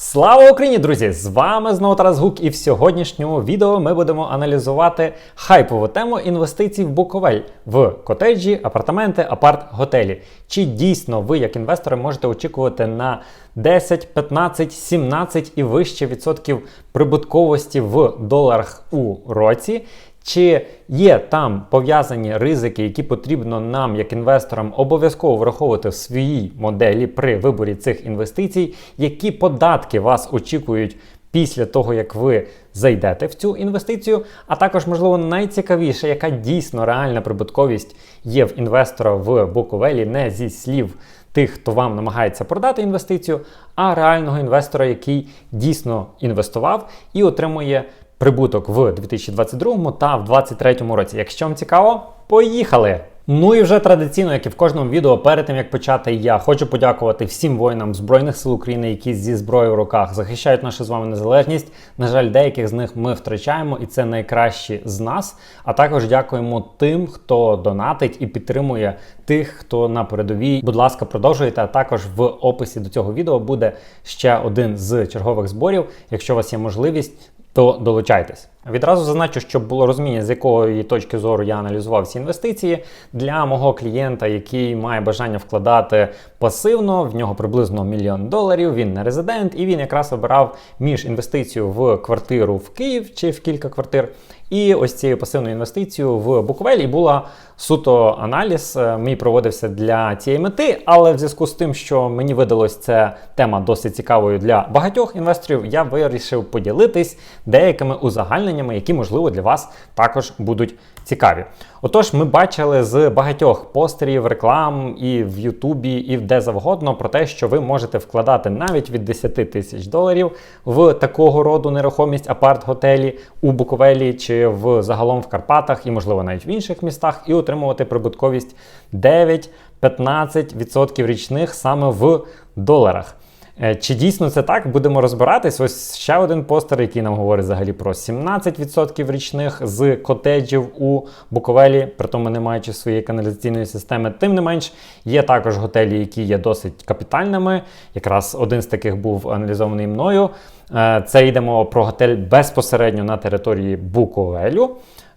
Слава Україні, друзі! З вами знову Тарас Гук, і в сьогоднішньому відео ми будемо аналізувати хайпову тему інвестицій в Буковель в котеджі, апартаменти, апарт-готелі. Чи дійсно ви, як інвестори, можете очікувати на 10, 15, 17 і вище відсотків прибутковості в доларах у році? Чи є там пов'язані ризики, які потрібно нам, як інвесторам, обов'язково враховувати в своїй моделі при виборі цих інвестицій? Які податки вас очікують після того, як ви зайдете в цю інвестицію? А також, можливо, найцікавіше, яка дійсно реальна прибутковість є в інвестора в Буковелі, не зі слів тих, хто вам намагається продати інвестицію, а реального інвестора, який дійсно інвестував і отримує прибуток в 2022 та в 2023 році. Якщо вам цікаво, поїхали! Ну і вже традиційно, як і в кожному відео, перед тим як почати, я хочу подякувати всім воїнам Збройних сил України, які зі зброєю в руках захищають нашу з вами незалежність. На жаль, деяких з них ми втрачаємо, і це найкращі з нас. А також дякуємо тим, хто донатить і підтримує тих, хто на передовій. Будь ласка, продовжуйте. А також в описі до цього відео буде ще один з чергових зборів. Якщо у вас є можливість то долучайтесь. Відразу зазначу, щоб було розуміння, з якої точки зору я аналізував ці інвестиції для мого клієнта, який має бажання вкладати пасивно, в нього приблизно мільйон доларів. Він не резидент, і він якраз обирав між інвестицією в квартиру в Київ чи в кілька квартир. І ось цією пасивною інвестицією в Буковелі була суто аналіз. е, Мій проводився для цієї мети, але в зв'язку з тим, що мені видалось ця тема досить цікавою для багатьох інвесторів, я вирішив поділитись деякими узагальненнями, які можливо для вас також будуть цікаві. Отож, ми бачили з багатьох постерів, реклам і в Ютубі, і в де завгодно про те, що ви можете вкладати навіть від 10 тисяч доларів в такого роду нерухомість апарт-готелі у Буковелі чи в загалом в Карпатах, і можливо навіть в інших містах, і отримувати прибутковість 9-15% річних саме в доларах. Е, Чи дійсно це так? Будемо розбиратись. Ось ще один постер, який нам говорить взагалі про 17% річних з котеджів у Буковелі, при тому не маючи своєї каналізаційної системи. Тим не менш, є також готелі, які є досить капітальними. Якраз один з таких був аналізований мною. Е, Це йдемо про готель безпосередньо на території Буковелю.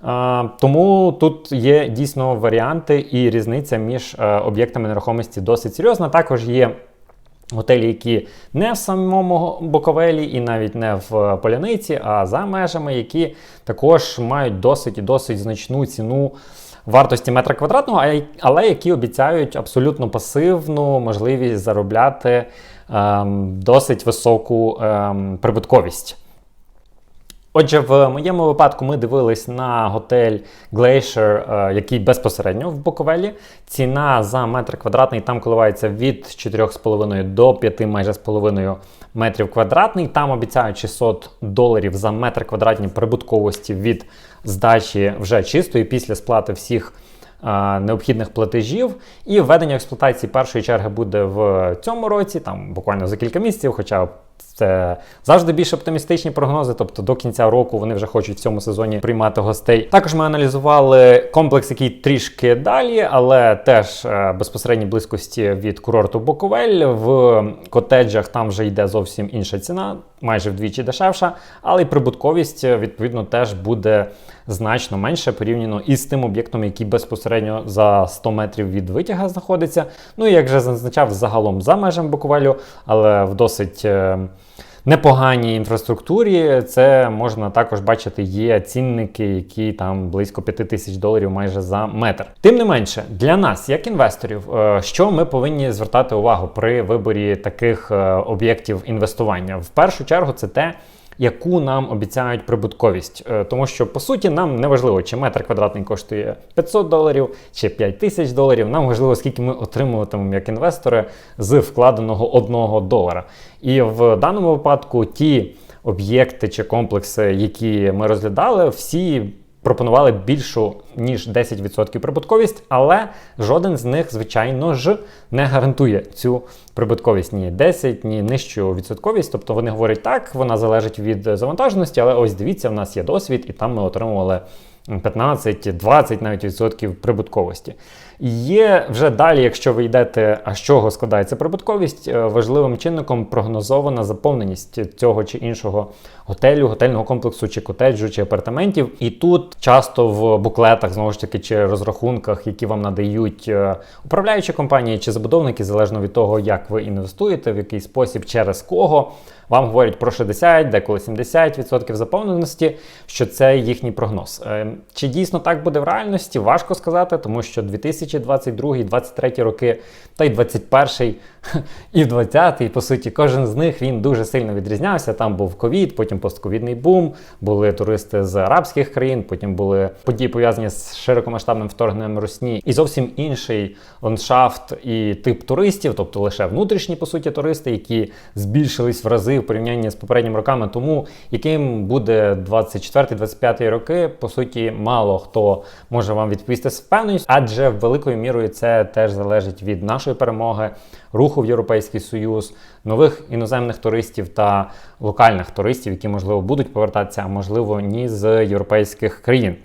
Е, Тому тут є дійсно варіанти і різниця між об'єктами нерухомості досить серйозна. Також є Готелі, які не в самому Буковелі і навіть не в Поляниці, а за межами, які також мають досить і досить значну ціну вартості метра квадратного, але які обіцяють абсолютно пасивну можливість заробляти ем, досить високу ем, прибутковість. Отже, в моєму випадку ми дивились на готель Glacier, е, який безпосередньо в Буковелі. Ціна за метр квадратний там коливається від 4,5 до 5 майже з половиною метрів квадратний. Там обіцяють 600 доларів за метр квадратний прибутковості від здачі вже чистої після сплати всіх е, необхідних платежів. І введення експлуатації першої черги буде в цьому році, там буквально за кілька місяців, хоча це завжди більш оптимістичні прогнози, тобто до кінця року вони вже хочуть в цьому сезоні приймати гостей. Також ми аналізували комплекс, який трішки далі, але теж е, безпосередній близькості від курорту Буковель. В котеджах там вже йде зовсім інша ціна, майже вдвічі дешевша, але й прибутковість відповідно теж буде значно менше порівняно із тим об'єктом, який безпосередньо за 100 метрів від витяга знаходиться. Ну і як вже зазначав, загалом за межами Буковелю, але в досить. е, непоганій інфраструктурі. Це можна також бачити, є цінники, які там близько 5 тисяч доларів майже за метр. Тим не менше, для нас, як інвесторів, е, що ми повинні звертати увагу при виборі таких е, об'єктів інвестування? В першу чергу, це те. Яку нам обіцяють прибутковість, Е, тому що по суті нам не важливо, чи метр квадратний коштує 500 доларів чи 5 тисяч доларів. Нам важливо, скільки ми отримуватимемо як інвестори з вкладеного 1 долара. І в даному випадку ті об'єкти чи комплекси, які ми розглядали, всі пропонували більшу ніж 10% прибутковість, але жоден з них, звичайно ж, не гарантує цю прибутковість ні 10, ні нижчу відсотковість. Тобто вони говорять так, вона залежить від завантаженості, але ось дивіться, в нас є досвід, і там ми отримували 15-20 навіть відсотків прибутковості. Є вже далі, якщо ви йдете, а з чого складається прибутковість, е, важливим чинником прогнозована заповненість цього чи іншого готелю, готельного комплексу, чи котеджу, чи апартаментів. І тут часто в буклетах, знову ж таки, чи розрахунках, які вам надають е, управляючі компанії чи забудовники, залежно від того, як ви інвестуєте, в який спосіб, через кого. Вам говорять про 60, деколи 70% заповненості, що це їхній прогноз. Е, чи дійсно так буде в реальності? Важко сказати, тому що 2022, 2023 роки, та й 2021 і 2020, по суті, кожен з них він дуже сильно відрізнявся. Там був ковід, потім постковідний бум, були туристи з арабських країн, потім були події пов'язані з широкомасштабним вторгненням Росні, і зовсім інший ландшафт і тип туристів, тобто лише внутрішні по суті туристи, які збільшились в рази в порівнянні з попередніми роками. Тому яким буде 24-25 роки, по суті, мало хто може вам відповісти з впевненістю, адже великою мірою це теж залежить від нашої перемоги, руху в Європейський Союз, нових іноземних туристів та локальних туристів, які можливо будуть повертатися, а можливо ні з європейських країн.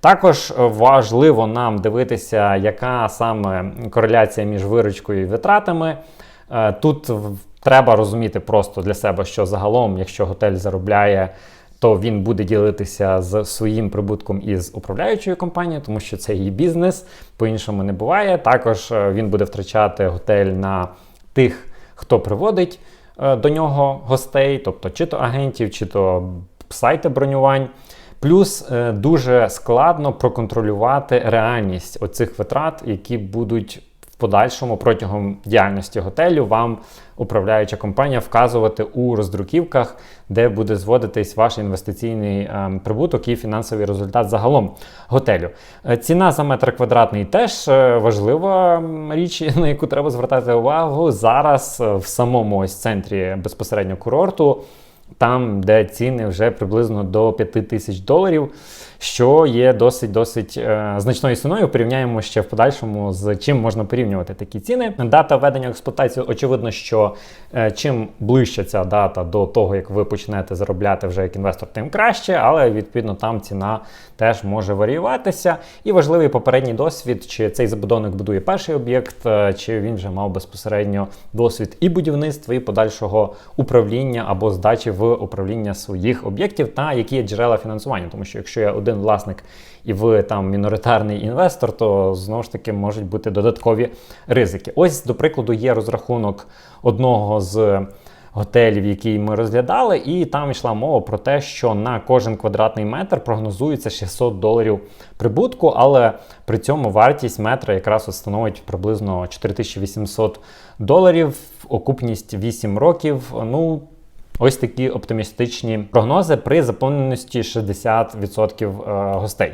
Також важливо нам дивитися, яка саме кореляція між виручкою і витратами. Е, тут треба розуміти просто для себе, що загалом, якщо готель заробляє, то він буде ділитися з своїм прибутком із управляючою компанією, тому що це її бізнес, по-іншому не буває. Також е, він буде втрачати готель на тих, хто приводить е, до нього гостей, тобто чи то агентів, чи то сайти бронювань. Плюс дуже складно проконтролювати реальність оцих витрат, які будуть подальшому протягом діяльності готелю вам управляюча компанія вказувати у роздруківках, де буде зводитись ваш інвестиційний е, прибуток і фінансовий результат загалом готелю. Е, ціна за метр квадратний теж е, важлива річ, на яку треба звертати увагу зараз е, в самому ось центрі безпосередньо курорту. Там, де ціни вже приблизно до 5 тисяч доларів що є досить досить е, значною ціною. Порівняємо ще в подальшому з чим можна порівнювати такі ціни. Дата введення експлуатації, очевидно, що е, чим ближче ця дата до того, як ви почнете заробляти вже як інвестор, тим краще, але відповідно там ціна теж може варіюватися. І важливий попередній досвід, чи цей забудовник будує перший об'єкт, е, чи він вже мав безпосередньо досвід і будівництва, і подальшого управління або здачі в управління своїх об'єктів, та які є джерела фінансування, тому що якщо я один власник і ви там міноритарний інвестор, то знову ж таки можуть бути додаткові ризики. Ось, до прикладу, є розрахунок одного з. Готелів, які ми розглядали, і там йшла мова про те, що на кожен квадратний метр прогнозується 600 доларів прибутку, але при цьому вартість метра якраз становить приблизно 4800 доларів, окупність 8 років. Ну, Ось такі оптимістичні прогнози при заповненості 60% е, гостей.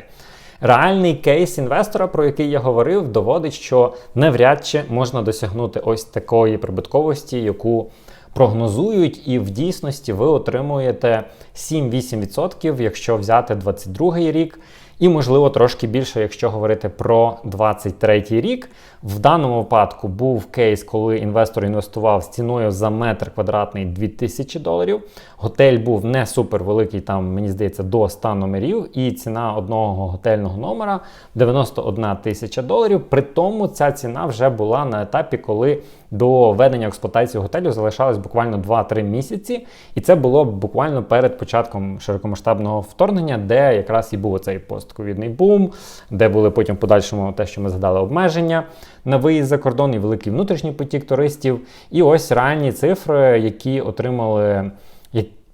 Реальний кейс інвестора, про який я говорив, доводить, що навряд чи можна досягнути ось такої прибутковості, яку прогнозують, і в дійсності ви отримуєте 7-8%, якщо взяти 22 рік. І, можливо, трошки більше, якщо говорити про 23 рік. В даному випадку був кейс, коли інвестор інвестував з ціною за метр квадратний 2000 доларів. Готель був не супер великий, там, мені здається, до 100 номерів, і ціна одного готельного номера 91 тисяча доларів. При тому ця ціна вже була на етапі, коли до ведення експлуатації готелю залишалось буквально 2-3 місяці. І це було буквально перед початком широкомасштабного вторгнення, де якраз і був цей постковідний бум, де були потім в подальшому те, що ми згадали, обмеження на виїзд за кордон і великий внутрішній потік туристів. І ось реальні цифри, які отримали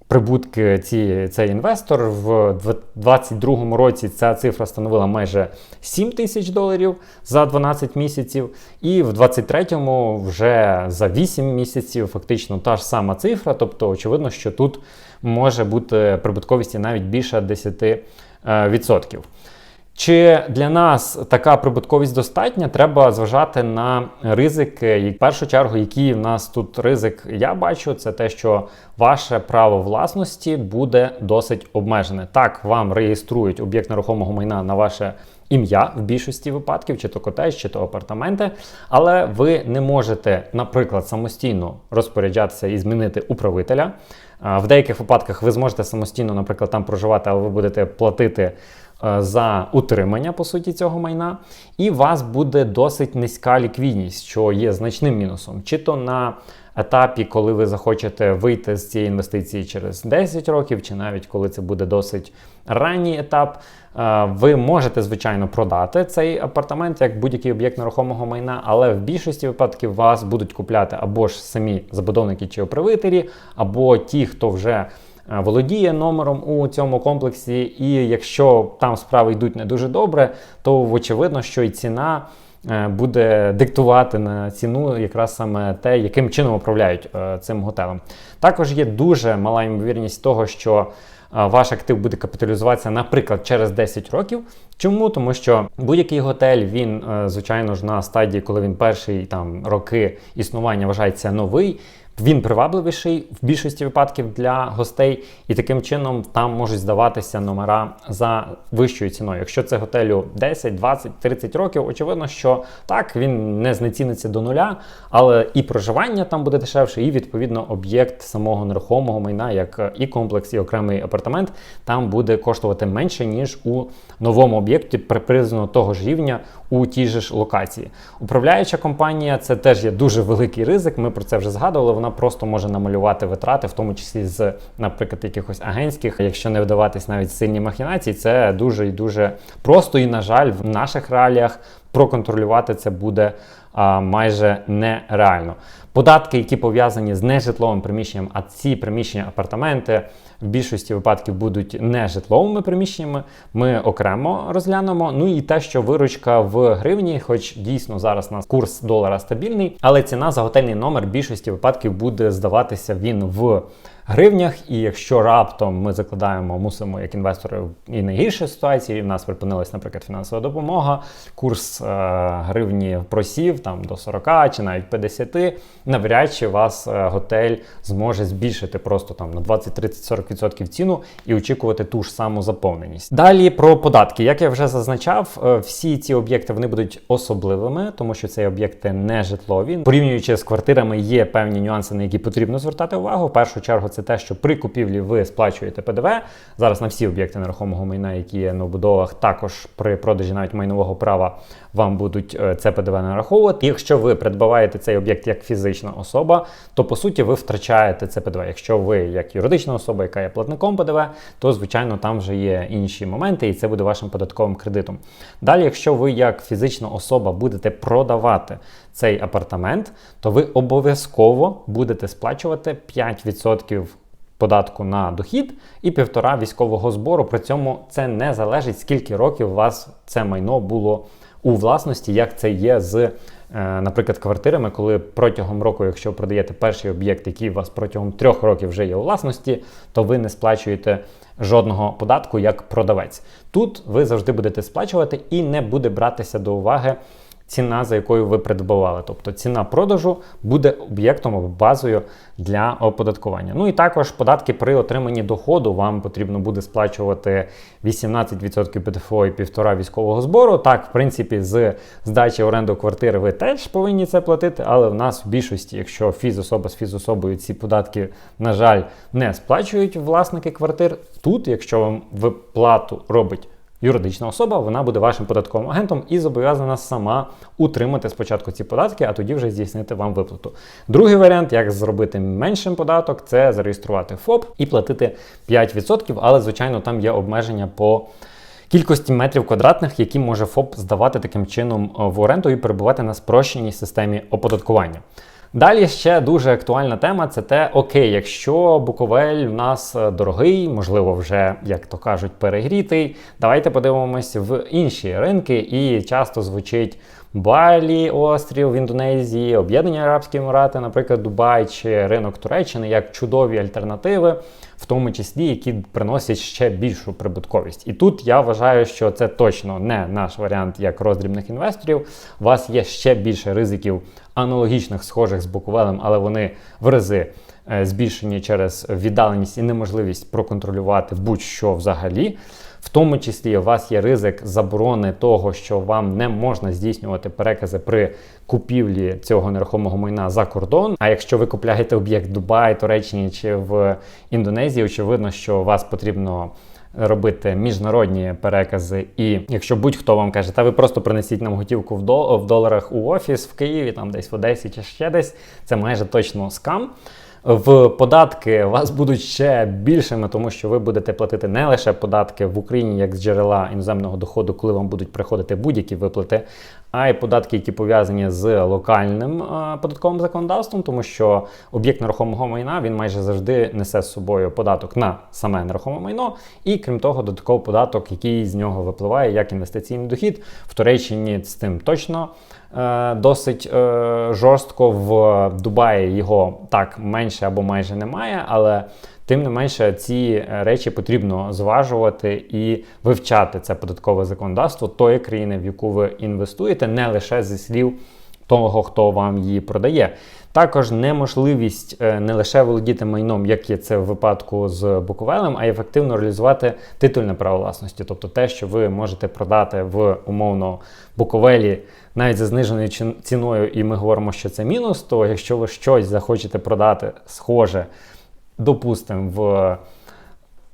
прибутки ці, цей інвестор. В 2022 році ця цифра становила майже 7 тисяч доларів за 12 місяців. І в 2023 вже за 8 місяців фактично та ж сама цифра. Тобто, очевидно, що тут може бути прибутковість навіть більше 10%. Чи для нас така прибутковість достатня? Треба зважати на ризики. І в першу чергу, який в нас тут ризик, я бачу, це те, що ваше право власності буде досить обмежене. Так, вам реєструють об'єкт нерухомого майна на ваше ім'я в більшості випадків, чи то котеж, чи то апартаменти, але ви не можете, наприклад, самостійно розпоряджатися і змінити управителя. В деяких випадках ви зможете самостійно, наприклад, там проживати, але ви будете платити за утримання по суті цього майна, і у вас буде досить низька ліквідність, що є значним мінусом, чи то на етапі, коли ви захочете вийти з цієї інвестиції через 10 років, чи навіть коли це буде досить ранній етап, е, ви можете, звичайно, продати цей апартамент як будь-який об'єкт нерухомого майна, але в більшості випадків вас будуть купляти або ж самі забудовники чи управителі, або ті, хто вже е, володіє номером у цьому комплексі, і якщо там справи йдуть не дуже добре, то очевидно, що і ціна. е, Буде диктувати на ціну якраз саме те, яким чином управляють е, цим готелем. Також є дуже мала ймовірність того, що е, ваш актив буде капіталізуватися, наприклад, через 10 років. Чому? Тому що будь-який готель, він, е, звичайно ж, на стадії, коли він перший там роки існування вважається новий. Він привабливіший в більшості випадків для гостей, і таким чином там можуть здаватися номера за вищою ціною. Якщо це готелю 10, 20, 30 років, очевидно, що так він не знеціниться до нуля, але і проживання там буде дешевше, і відповідно об'єкт самого нерухомого майна, як і комплекс, і окремий апартамент, там буде коштувати менше ніж у новому об'єкті приблизно того ж рівня у тій же ж локації. Управляюча компанія це теж є дуже великий ризик. Ми про це вже згадували. Вона просто може намалювати витрати, в тому числі з, наприклад, якихось агентських. Якщо не вдаватись навіть сильні махінації, це дуже і дуже просто. І на жаль, в наших реаліях проконтролювати це буде а, майже нереально. Податки, які пов'язані з нежитловим приміщенням, а ці приміщення, апартаменти в більшості випадків будуть не житловими приміщеннями, ми окремо розглянемо. Ну і те, що виручка в гривні, хоч дійсно зараз у нас курс долара стабільний, але ціна за готельний номер в більшості випадків буде здаватися він в гривнях. І якщо раптом ми закладаємо, мусимо як інвестори і найгірші ситуації, в нас припинилась, наприклад, фінансова допомога, курс е, гривні просів там до 40 чи навіть 50, навряд чи вас е, готель зможе збільшити просто там на 20, 30, 40% ціну і очікувати ту ж саму заповненість. Далі про податки. Як я вже зазначав, е, всі ці об'єкти вони будуть особливими, тому що це об'єкти не житлові. Порівнюючи з квартирами, є певні нюанси, на які потрібно звертати увагу. В першу чергу, це те, що при купівлі ви сплачуєте ПДВ. Зараз на всі об'єкти нерухомого майна, які є на будовах, також при продажі навіть майнового права вам будуть е, це ПДВ нараховувати. Якщо ви придбаваєте цей об'єкт як фізична особа, то по суті ви втрачаєте це ПДВ. Якщо ви як юридична особа, яка є платником ПДВ, то звичайно там вже є інші моменти, і це буде вашим податковим кредитом. Далі, якщо ви як фізична особа будете продавати цей апартамент, то ви обов'язково будете сплачувати 5% податку на дохід і півтора військового збору. При цьому це не залежить, скільки років у вас це майно було у власності, як це є з, е, наприклад, квартирами, коли протягом року, якщо продаєте перший об'єкт, який у вас протягом трьох років вже є у власності, то ви не сплачуєте жодного податку як продавець. Тут ви завжди будете сплачувати і не буде братися до уваги ціна, за якою ви придбавали. Тобто ціна продажу буде об'єктом або базою для оподаткування. Ну і також податки при отриманні доходу вам потрібно буде сплачувати 18% ПДФО і 1,5% військового збору. Так, в принципі, з здачі оренду квартири ви теж повинні це платити, але в нас в більшості, якщо фізособа з фізособою ці податки, на жаль, не сплачують власники квартир. Тут, якщо вам виплату робить юридична особа, вона буде вашим податковим агентом і зобов'язана сама утримати спочатку ці податки, а тоді вже здійснити вам виплату. Другий варіант, як зробити меншим податок, це зареєструвати ФОП і платити 5%, але, звичайно, там є обмеження по. Кількості метрів квадратних, які може ФОП здавати таким чином в оренду і перебувати на спрощеній системі оподаткування. Далі ще дуже актуальна тема це те, окей, якщо Буковель у нас е, дорогий, можливо, вже, як то кажуть, перегрітий. Давайте подивимось в інші ринки, і часто звучить Балі, острів в Індонезії, Об'єднані Арабські Емірати, наприклад, Дубай чи ринок Туреччини як чудові альтернативи, в тому числі, які приносять ще більшу прибутковість. І тут я вважаю, що це точно не наш варіант як роздрібних інвесторів. У вас є ще більше ризиків аналогічних, схожих з Буковелем, але вони в рази е, збільшені через віддаленість і неможливість проконтролювати будь-що взагалі. В тому числі у вас є ризик заборони того, що вам не можна здійснювати перекази при купівлі цього нерухомого майна за кордон. А якщо ви купляєте об'єкт в Дубаї, Туреччині чи в Індонезії, очевидно, що вас потрібно робити міжнародні перекази. І якщо будь-хто вам каже, та ви просто принесіть нам готівку в, до, в доларах у офіс в Києві, там десь в Одесі чи ще десь, це майже точно скам. В податки вас будуть ще більшими, тому що ви будете платити не лише податки в Україні, як з джерела іноземного доходу, коли вам будуть приходити будь-які виплати, а й податки, які пов'язані з локальним е, податковим законодавством, тому що об'єкт нерухомого майна він майже завжди несе з собою податок на саме нерухоме майно, і крім того, додатковий податок, який з нього випливає як інвестиційний дохід. В Туреччині з тим точно е, досить е, жорстко. В Дубаї його так менше або майже немає, але Тим не менше, ці речі потрібно зважувати і вивчати це податкове законодавство тої країни, в яку ви інвестуєте, не лише зі слів того, хто вам її продає. Також неможливість е, не лише володіти майном, як є це в випадку з Буковелем, а й ефективно реалізувати титульне право власності, тобто те, що ви можете продати в умовно Буковелі навіть за зниженою ціною, і ми говоримо, що це мінус, то якщо ви щось захочете продати схоже допустимо, в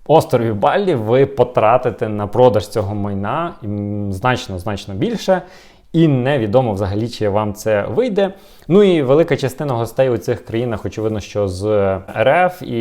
острові Баллі ви потратите на продаж цього майна значно значно більше. І невідомо взагалі, чи вам це вийде. Ну і велика частина гостей у цих країнах, очевидно, що з РФ, і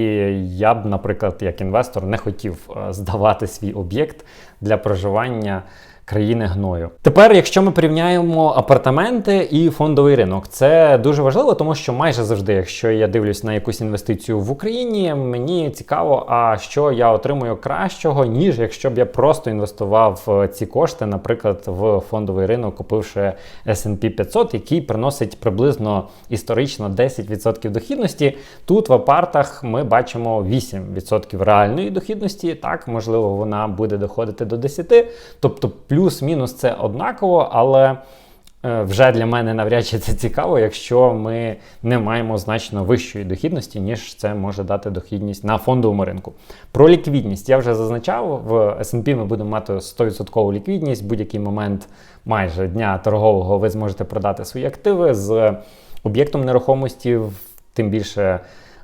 я б, наприклад, як інвестор, не хотів е, здавати свій об'єкт для проживання країни гною. Тепер, якщо ми порівняємо апартаменти і фондовий ринок, це дуже важливо, тому що майже завжди, якщо я дивлюсь на якусь інвестицію в Україні, мені цікаво, а що я отримую кращого, ніж якщо б я просто інвестував е, ці кошти, наприклад, в фондовий ринок, купивши S&P 500, який приносить приблизно історично 10% дохідності. Тут в апартах ми бачимо 8% реальної дохідності. Так, можливо, вона буде доходити до 10%. Тобто плюс-мінус це однаково, але е, вже для мене навряд чи це цікаво, якщо ми не маємо значно вищої дохідності, ніж це може дати дохідність на фондовому ринку. Про ліквідність я вже зазначав, в SP ми будемо мати 100% ліквідність, будь-який момент майже дня торгового ви зможете продати свої активи з об'єктом нерухомості, тим більше.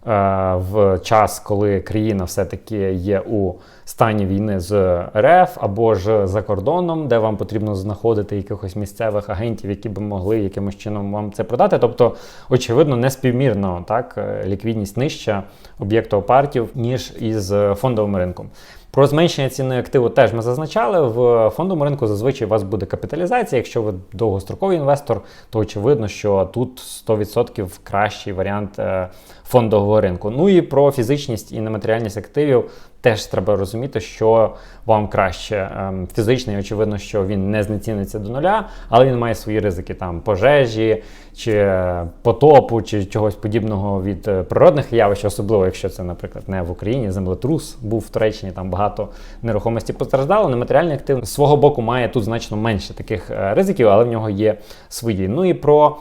Е, в час, коли країна все-таки є у стані війни з РФ або ж за кордоном, де вам потрібно знаходити якихось місцевих агентів, які би могли якимось чином вам це продати. Тобто, очевидно, неспівмірно так е, ліквідність нижча об'єкту опартів, ніж із фондовим ринком. Про зменшення ціни активу теж ми зазначали. В фондовому ринку зазвичай у вас буде капіталізація. Якщо ви довгостроковий інвестор, то очевидно, що тут 100% кращий варіант е, фондового ринку. Ну і про фізичність і нематеріальність активів теж треба розуміти, що вам краще. Ем, фізичний, очевидно, що він не знеціниться до нуля, але він має свої ризики там пожежі, чи потопу, чи чогось подібного від е, природних явищ, особливо якщо це, наприклад, не в Україні, землетрус був в Туреччині, там багато нерухомості постраждало. Нематеріальний актив з свого боку має тут значно менше таких е, ризиків, але в нього є свої. Ну і про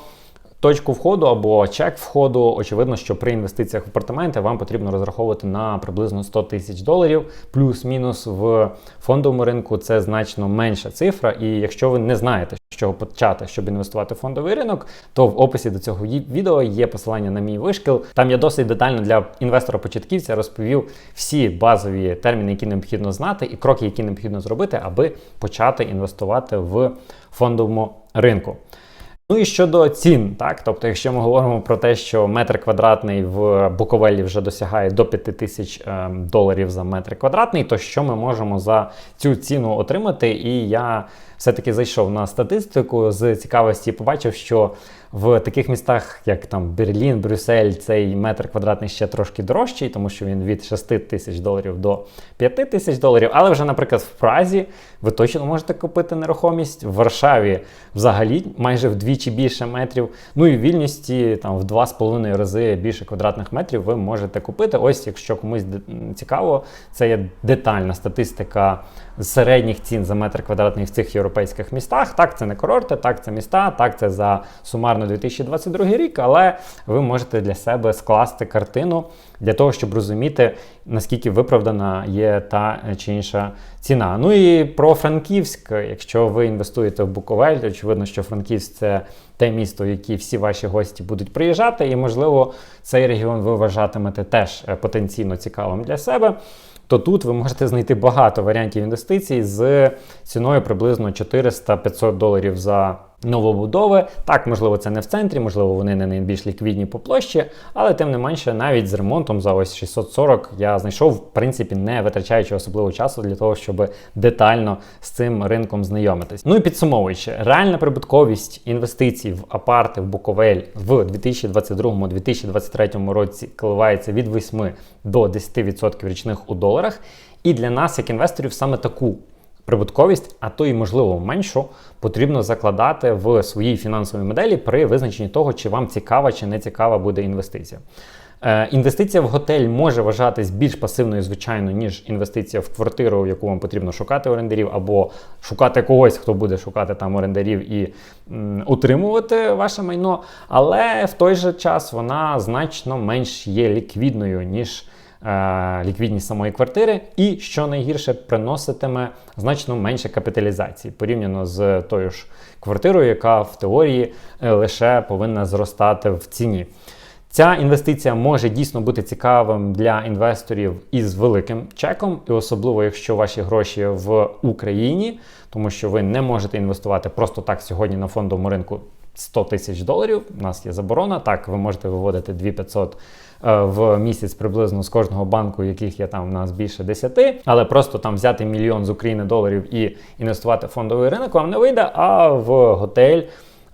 точку входу або чек входу, очевидно, що при інвестиціях в апартаменти вам потрібно розраховувати на приблизно 100 тисяч доларів, плюс-мінус в фондовому ринку це значно менша цифра. І якщо ви не знаєте, з чого почати, щоб інвестувати в фондовий ринок, то в описі до цього відео є посилання на мій вишкіл. Там я досить детально для інвестора-початківця розповів всі базові терміни, які необхідно знати, і кроки, які необхідно зробити, аби почати інвестувати в фондовому ринку. Ну і щодо цін, так тобто, якщо ми говоримо про те, що метр квадратний в Буковелі вже досягає до 5 тисяч е, доларів за метр квадратний, то що ми можемо за цю ціну отримати? І я все-таки зайшов на статистику з цікавості, побачив, що в таких містах, як там Берлін, Брюссель, цей метр квадратний ще трошки дорожчий, тому що він від 6 тисяч доларів до 5 тисяч доларів. Але вже, наприклад, в Празі ви точно можете купити нерухомість. В Варшаві взагалі майже вдвічі більше метрів. Ну і в вільності там в 2,5 рази більше квадратних метрів ви можете купити. Ось, якщо комусь цікаво, це є детальна статистика середніх цін за метр квадратний в цих європейських містах. Так, це не курорти, так це міста, так це за сумарно 2022 рік, але ви можете для себе скласти картину для того, щоб розуміти, наскільки виправдана є та чи інша ціна. Ну і про Франківськ, якщо ви інвестуєте в Буковель, очевидно, що Франківськ це те місто, в яке всі ваші гості будуть приїжджати, і, можливо, цей регіон ви вважатимете теж е, потенційно цікавим для себе. То тут ви можете знайти багато варіантів інвестицій з ціною приблизно 400-500 доларів за новобудови. Так, можливо, це не в центрі, можливо, вони не найбільш ліквідні по площі, але тим не менше, навіть з ремонтом за ось 640 я знайшов, в принципі, не витрачаючи особливо часу для того, щоб детально з цим ринком знайомитись. Ну і підсумовуючи, реальна прибутковість інвестицій в апарти в Буковель в 2022-2023 році коливається від 8 до 10% річних у доларах. І для нас, як інвесторів, саме таку прибутковість, а то і можливо меншу, потрібно закладати в своїй фінансовій моделі при визначенні того, чи вам цікава чи не цікава буде інвестиція. Е, інвестиція в готель може вважатись більш пасивною, звичайно, ніж інвестиція в квартиру, в яку вам потрібно шукати орендарів, або шукати когось, хто буде шукати там орендарів і м, утримувати ваше майно. Але в той же час вона значно менш є ліквідною, ніж ліквідність самої квартири, і що найгірше приноситиме значно менше капіталізації порівняно з тою ж квартирою, яка в теорії е, лише повинна зростати в ціні. Ця інвестиція може дійсно бути цікавим для інвесторів із великим чеком, і особливо якщо ваші гроші в Україні, тому що ви не можете інвестувати просто так сьогодні на фондовому ринку 100 тисяч доларів. У нас є заборона. Так, ви можете виводити 2500 е, в місяць приблизно з кожного банку, яких є там у нас більше 10, але просто там взяти мільйон з України доларів і інвестувати в фондовий ринок вам не вийде. А в готель,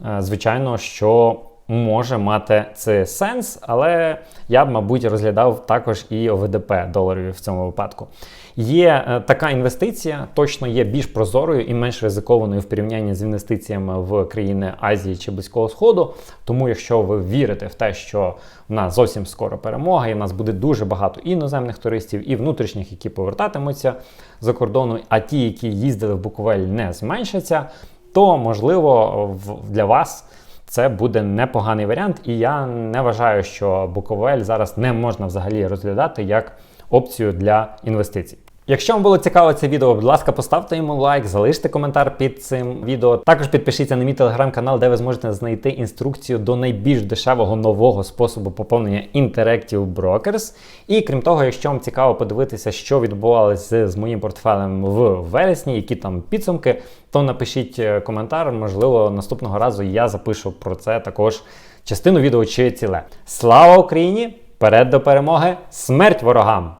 е, звичайно, що може мати це сенс, але я б, мабуть, розглядав також і ОВДП доларів в цьому випадку. Є е, така інвестиція, точно є більш прозорою і менш ризикованою в порівнянні з інвестиціями в країни Азії чи Близького Сходу. Тому, якщо ви вірите в те, що в нас зовсім скоро перемога, і в нас буде дуже багато іноземних туристів, і внутрішніх, які повертатимуться за кордону, а ті, які їздили в Буковель, не зменшаться, то можливо для вас це буде непоганий варіант, і я не вважаю, що Буковель зараз не можна взагалі розглядати як опцію для інвестицій. Якщо вам було цікаво це відео, будь ласка, поставте йому лайк, залиште коментар під цим відео. Також підпишіться на мій телеграм-канал, де ви зможете знайти інструкцію до найбільш дешевого нового способу поповнення Interactive Brokers. І крім того, якщо вам цікаво подивитися, що відбувалося з моїм портфелем в вересні, які там підсумки, то напишіть е, коментар. Можливо, наступного разу я запишу про це також частину відео чи ціле. Слава Україні! Вперед до перемоги! Смерть ворогам!